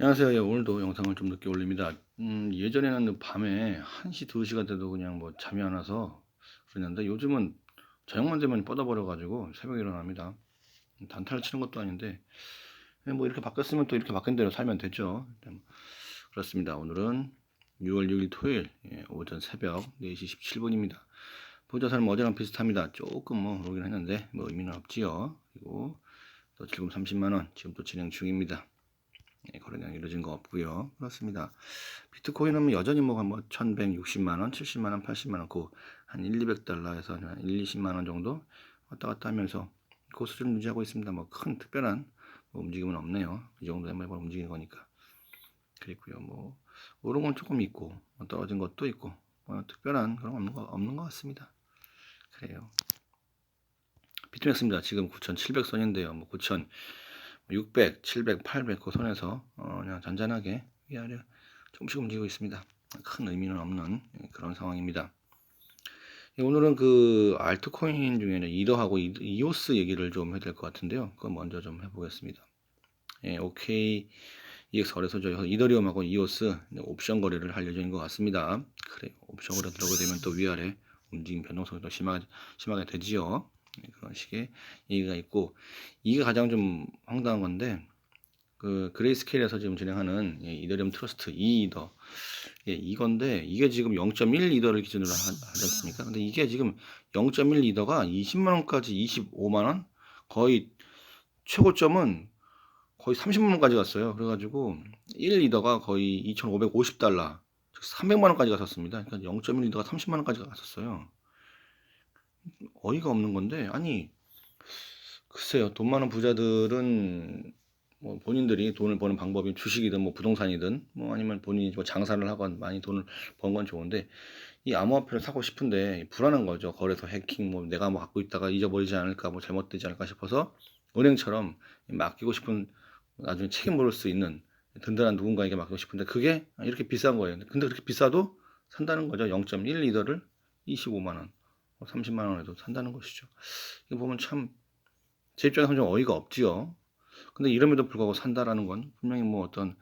안녕하세요. 예, 오늘도 영상을 좀 늦게 올립니다. 음, 예전에는 밤에 1시, 2시가 돼도 그냥 뭐 잠이 안 와서 그랬는데 요즘은 저녁만 되면 뻗어버려가지고 새벽에 일어납니다. 단타를 치는 것도 아닌데 그냥 뭐 이렇게 바뀌었으면 또 이렇게 바뀐 대로 살면 되죠. 음, 그렇습니다. 오늘은 6월 6일 토요일 예, 오전 새벽 4시 17분입니다. 보자 사람 어제랑 비슷합니다. 조금 뭐 오르긴 했는데 뭐 의미는 없지요. 그리고 또 지금 30만원 지금 또 진행 중입니다. 예, 거래량 이루어진 거 없고요. 그렇습니다. 비트코인은 여전히 뭐한 1160만 원, 70만 원, 80만 원, 그 한 1, 200달러에서 한 1, 20만 원 정도 왔다 갔다 하면서 그 수준을 유지하고 있습니다. 뭐 큰 특별한 뭐 움직임은 없네요. 이 정도에 매번 움직이는 거니까. 그리고요. 뭐 오른 건 조금 있고 뭐 떨어진 것도 있고 뭐 특별한 그런 거 없는 거 없는 것 같습니다. 그래요. 비트맥스입니다. 지금 9,700선인데요. 뭐 9,000 600, 700, 800 그 선에서 어, 그냥 잔잔하게 위아래 조금씩 움직이고 있습니다. 큰 의미는 없는 예, 그런 상황입니다. 예, 오늘은 그 알트코인 중에는 이더하고 이오스 얘기를 좀 해야 될 것 같은데요. 그거 먼저 좀 해보겠습니다. 예, OK EX 거래소죠. 이더리움하고 이오스 옵션 거래를 할 예정인 것 같습니다. 그래 옵션 거래 들어오게 되면 또 위아래 움직임 변동성이 더 심하게, 심하게 되지요. 네, 그런 식의 얘기가 있고 이게 가장 좀 황당한 건데 그 그레이스케일에서 지금 진행하는 예, 이더리움 트러스트 2이더 예, 이건데 이게 지금 0.1 이더를 기준으로 하, 하지 않습니까? 근데 이게 지금 0.1 이더가 20만 원까지 25만 원 거의 최고점은 거의 30만 원까지 갔어요. 그래가지고 1 이더가 거의 2,550달러, 즉 300만 원까지 갔었습니다. 그러니까 0.1 이더가 30만 원까지 갔었어요. 어이가 없는 건데 아니 글쎄요. 돈 많은 부자들은 뭐 본인들이 돈을 버는 방법이 주식이든 뭐 부동산이든 뭐 아니면 본인이 뭐 장사를 하건 많이 돈을 번 건 좋은데 이 암호화폐를 사고 싶은데 불안한 거죠. 거래소 해킹 뭐 내가 뭐 갖고 있다가 잊어버리지 않을까 뭐 잘못되지 않을까 싶어서 은행처럼 맡기고 싶은 나중에 책임 물을 수 있는 든든한 누군가에게 맡기고 싶은데 그게 이렇게 비싼 거예요. 근데 그렇게 비싸도 산다는 거죠. 0.1리더를 25만 원 30만 뭐 원에도 산다는 것이죠. 이거 보면 참 제 입장에서 좀 어이가 없지요. 근데 이름에도 불구하고 산다라는 건 분명히 뭐 어떤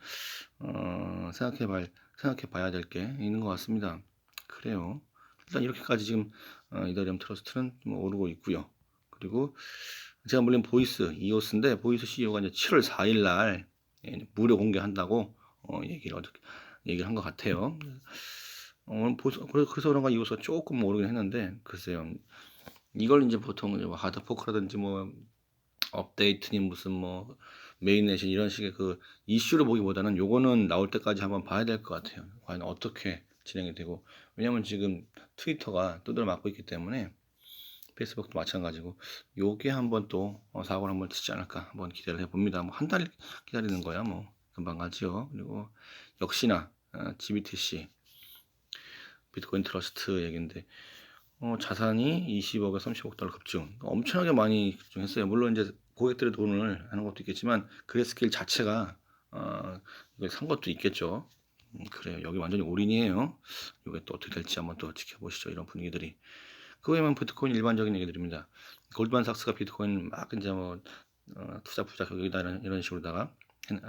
어, 생각해 봐 생각해 봐야 될 게 있는 것 같습니다. 그래요. 일단 이렇게까지 지금 어, 이더리움 트러스트는 뭐 오르고 있고요. 그리고 제가 물린 보이스 이오스인데 보이스 CEO가 이제 7월 4일 날 예, 무료 공개한다고 어, 얘기를 얘기를 한 것 같아요. 어, 그래서 그런가 이어서 조금 모르긴 했는데 글쎄요. 이걸 이제 보통 뭐 하드포크라든지 뭐 업데이트니 무슨 뭐 메인넷이 이런 식의 그 이슈를 보기보다는 요거는 나올 때까지 한번 봐야 될 것 같아요. 과연 어떻게 진행이 되고 왜냐면 지금 트위터가 두드려 맞고 있기 때문에 페이스북도 마찬가지고 요게 한번 또 어, 사고를 한번 치지 않을까 한번 기대를 해봅니다. 뭐 한 달 기다리는 거야 뭐 금방 가지요. 그리고 역시나 어, GBTC 비트코인 트러스트 얘기인데 어, 자산이 20억에 30억 달러 급증 엄청나게 많이 급증했어요. 물론 이제 고객들의 돈을 하는 것도 있겠지만 그레스케일 자체가 어, 산 것도 있겠죠. 음, 그래요. 여기 완전히 올인이에요. 이게 또 어떻게 될지 한번 또 지켜보시죠. 이런 분위기들이. 그 외에는 비트코인 일반적인 얘기들입니다. 골드만삭스가 비트코인 막 이제 뭐 어, 투자 부자 여기다 이런, 이런 식으로다가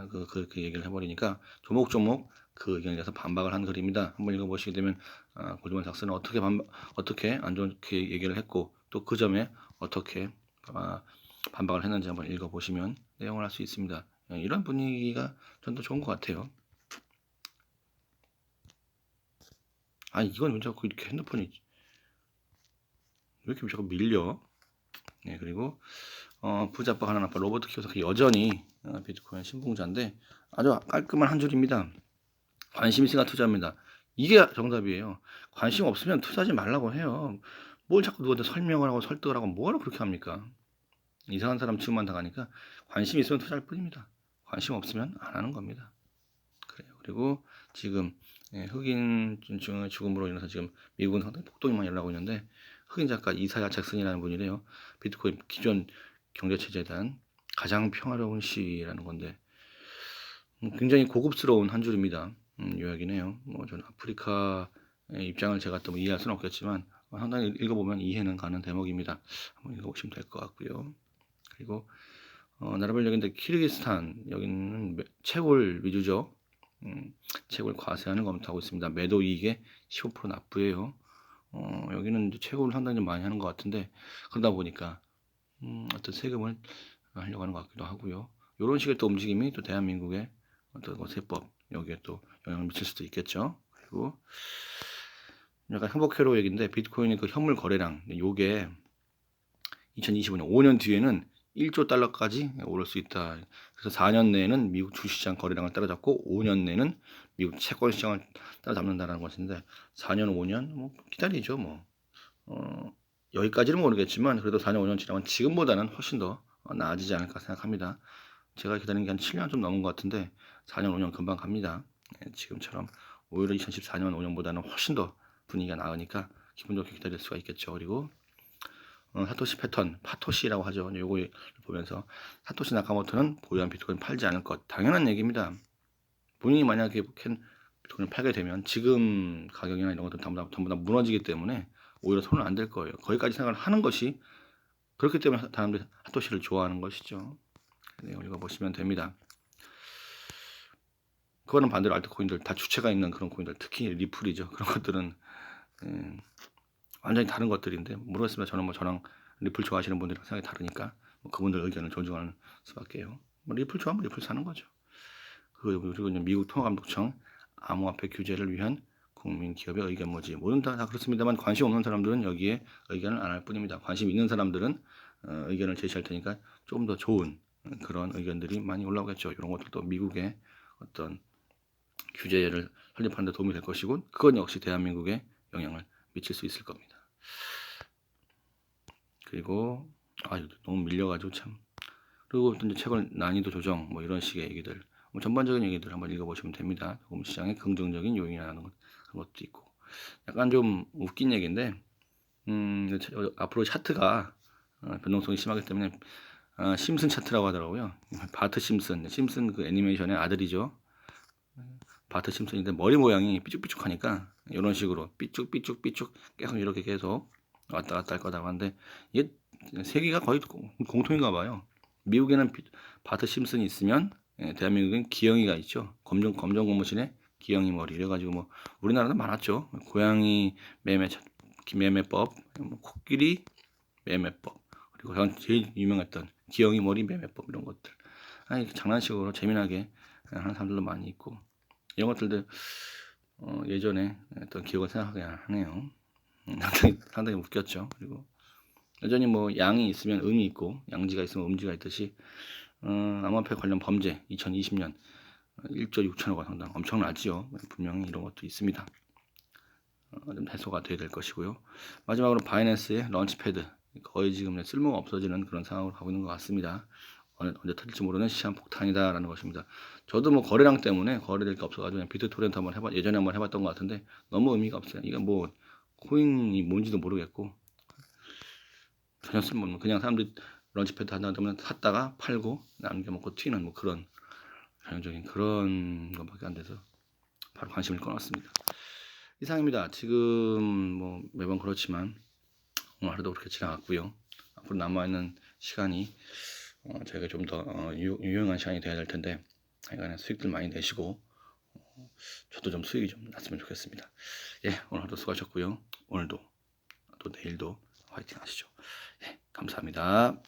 그, 그, 그 얘기를 해버리니까 조목조목 그 의견에 대해서 반박을 한 글입니다. 한번 읽어보시게 되면 아, 고즈만 삭스는 어떻게 반 어떻게 안 좋게 얘기를 했고 또 그 점에 어떻게 아, 반박을 했는지 한번 읽어보시면 내용을 알 수 있습니다. 예, 이런 분위기가 전 더 좋은 것 같아요. 아 이건 왜 자꾸 이렇게 핸드폰이 왜 이렇게 자꾸 밀려? 네 그리고 어, 부자빠 하나 아빠 로버트 키워서 여전히 어, 비트코인 신봉자인데 아주 깔끔한 한 줄입니다. 관심 있으니까 투자합니다. 이게 정답이에요. 관심 없으면 투자하지 말라고 해요. 뭘 자꾸 누구한테 설명을 하고 설득을 하고 뭐하러 그렇게 합니까? 이상한 사람 취급만 당하니까 관심 있으면 투자할 뿐입니다. 관심 없으면 안 하는 겁니다. 그래요. 그리고 지금 예, 흑인 죽음으로 인해서 지금 미국은 상당히 폭동이 많이 일어나고 있는데 흑인 작가 이사야 잭슨이라는 분이래요. 비트코인 기존 경제 체제에 대한 가장 평화로운 시라는 건데 음, 굉장히 고급스러운 한 줄입니다. 음, 요약이네요. 뭐 저는 아프리카의 입장을 제가 또뭐 이해할 수는 없겠지만 상당히 읽어보면 이해는 가는 대목입니다. 한번 읽어보시면 될 것 같고요. 그리고 어, 나라별 여기인데 키르기스탄 여기는 매- 채굴 위주죠. 음, 채굴 과세하는 거 검토하고 있습니다. 매도 이익의 15% 납부예요. 어, 여기는 채굴을 상당히 좀 많이 하는 것 같은데 그러다 보니까 음, 어떤 세금을 하려고 하는 것 같기도 하고요. 이런 식의 또 움직임이 또 대한민국의 어떤 그 세법 여기에 또 영향을 미칠 수도 있겠죠. 그리고 약간 행복회로 얘기인데 비트코인의 그 현물 거래량 요게 2025년 5년 뒤에는 1조 달러까지 오를 수 있다. 그래서 4년 내에는 미국 주시장 거래량을 따라잡고 5년 내에는 미국 채권 시장을 따라잡는다는 것인데 4년 5년 뭐 기다리죠 뭐. 어, 여기까지는 모르겠지만 그래도 4년 5년 지나면 지금보다는 훨씬 더 어, 나아지지 않을까 생각합니다. 제가 기다리는 게 한 7년 좀 넘은 것 같은데 4년 5년 금방 갑니다. 예, 지금처럼 오히려 2014년 5년보다는 훨씬 더 분위기가 나으니까 기분 좋게 기다릴 수가 있겠죠. 그리고 어, 사토시 패턴, 파토시라고 하죠. 요거 보면서 사토시 나카모토는 보유한 비트코인 팔지 않을 것 당연한 얘기입니다. 본인이 만약에 캔 비트코인을 팔게 되면 지금 가격이나 이런 것들 전부 다, 전부 다 무너지기 때문에 오히려 손은 안 될 거예요. 거기까지 생각을 하는 것이 그렇기 때문에 사람들이 사토시를 좋아하는 것이죠. 내용 읽어보시면 됩니다. 그거는 반대로 알트코인들 다 주체가 있는 그런 코인들 특히 리플이죠. 그런 것들은 음, 완전히 다른 것들인데 모르겠습니다. 저는 뭐 저랑 리플 좋아하시는 분들이랑 생각이 다르니까 뭐 그분들 의견을 존중하는 수밖에요. 뭐 리플 좋아하면 리플 사는 거죠. 그리고 그리고 미국 통화감독청 암호화폐 규제를 위한 국민 기업의 의견 모지 모든 다, 다 그렇습니다만 관심 없는 사람들은 여기에 의견을 안 할 뿐입니다. 관심 있는 사람들은 어, 의견을 제시할 테니까 조금 더 좋은 그런 의견들이 많이 올라오겠죠. 이런 것들도 미국의 어떤 규제를 설립하는 데 도움이 될 것이고 그건 역시 대한민국에 영향을 미칠 수 있을 겁니다. 그리고 아 너무 밀려가지고 참 그리고 또 이제 채권 난이도 조정 뭐 이런 식의 얘기들 뭐 전반적인 얘기들 한번 읽어보시면 됩니다. 조금 시장의 긍정적인 요인이라는 것, 그런 것도 있고 약간 좀 웃긴 얘기인데 음 차- 앞으로 차트가 어, 변동성이 심하기 때문에 아, 심슨 차트라고 하더라고요. 바트 심슨 심슨 그 애니메이션의 아들이죠. 바트 심슨인데 머리 모양이 삐죽삐죽하니까 이런 식으로 삐쭉삐쭉삐쭉 계속 이렇게 계속 왔다 갔다 할 거다고 하는데 이게 세계가 거의 공- 공통인가 봐요. 미국에는 비- 바트 심슨이 있으면 예, 대한민국엔 기영이가 있죠. 검정 검정 고무신에 기영이 머리 이래가지고 뭐 우리나라도 많았죠. 고양이 매매 차- 매매법, 뭐 코끼리 매매법 그리고 전 제일 유명했던 기영이 머리 매매법 이런 것들. 아니 장난식으로 재미나게 하는 사람들도 많이 있고 이런 것들도 어, 예전에 어떤 기억을 생각하게 하네요. 음, 상당히, 상당히 웃겼죠. 그리고 여전히 뭐 양이 있으면 음이 있고 양지가 있으면 음지가 있듯이 어, 암호화폐 관련 범죄 2020년 1조 6천억 원 상당 엄청나지요. 분명히 이런 것도 있습니다. 어, 좀 해소가 돼야 될 것이고요. 마지막으로 바이낸스의 런치패드 거의 지금 쓸모가 없어지는 그런 상황으로 가고 있는 것 같습니다. 언제, 터질지 모르는 시장 폭탄이다라는 것입니다. 저도 뭐 거래량 때문에 거래될 게 없어가지고 그냥 비트토렌트 한번 해봤 예전에 한번 해봤던 것 같은데 너무 의미가 없어요. 이게 뭐 코인이 뭔지도 모르겠고 전혀 쓸모없는 그냥 사람들이 런치패드 한다고 하면 샀다가 팔고 남겨먹고 튀는 뭐 그런 전형적인 그런 것밖에 안 돼서 바로 관심을 끊었습니다. 이상입니다. 지금 뭐 매번 그렇지만 오늘 하루도 그렇게 지나갔고요. 앞으로 남아있는 시간이 어, 저희가 좀더 어, 유- 유용한 시간이 돼야 될 텐데 하여간에 수익들 많이 내시고 어, 저도 좀 수익이 좀 났으면 좋겠습니다. 예, 오늘 하루 수고하셨고요. 오늘도 또 내일도 화이팅 하시죠. 예, 감사합니다.